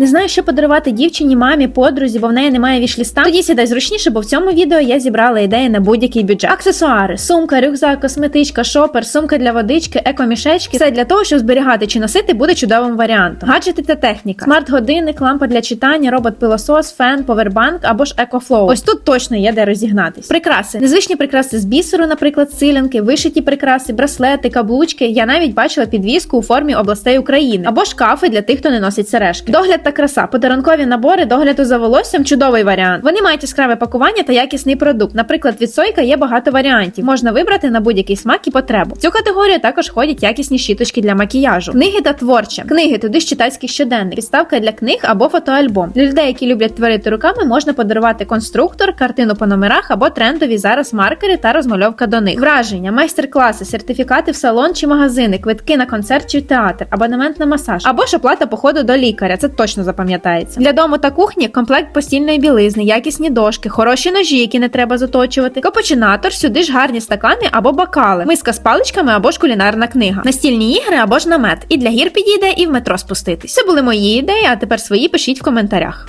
Не знаю, що подарувати дівчині, мамі, подрузі, бо в неї немає вішліста. Тоді сідай зручніше, бо в цьому відео я зібрала ідеї на будь-який бюджет. Аксесуари, сумка, рюкзак, косметичка, шопер, сумка для водички, екомішечки. Все для того, щоб зберігати чи носити, буде чудовим варіантом. Гаджети та техніка, смарт-годинник, лампа для читання, робот-пилосос, фен, повербанк або ж екофлоу. Ось тут точно є де розігнатись. Прикраси, незвичні прикраси з бісеру, наприклад, силянки, вишиті прикраси, браслети, каблучки. Я навіть бачила підвіску у формі областей України або шкафи для тих, хто не носить сережки. Догляд та краса, подарункові набори догляду за волоссям чудовий варіант. Вони мають яскраве пакування та якісний продукт. Наприклад, від Сойка є багато варіантів. Можна вибрати на будь-який смак і потребу. Цю категорію також ходять якісні щіточки для макіяжу. Книги та творче. Книги туди ж читацьких щоденник, підставка для книг або фотоальбом. Для людей, які люблять творити руками, можна подарувати конструктор, картину по номерах або трендові зараз маркери та розмальовка до них. Враження, майстер-класи, сертифікати в салон чи магазини, квитки на концерт чи театр, абонемент на масаж або ж оплата походу до лікаря. Це точно запам'ятається. Для дому та кухні комплект постільної білизни, якісні дошки, хороші ножі, які не треба заточувати, капучинатор, сюди ж гарні стакани або бокали, миска з паличками або ж кулінарна книга, настільні ігри або ж намет. І для гір підійде, і в метро спуститись. Це були мої ідеї, а тепер свої пишіть в коментарях.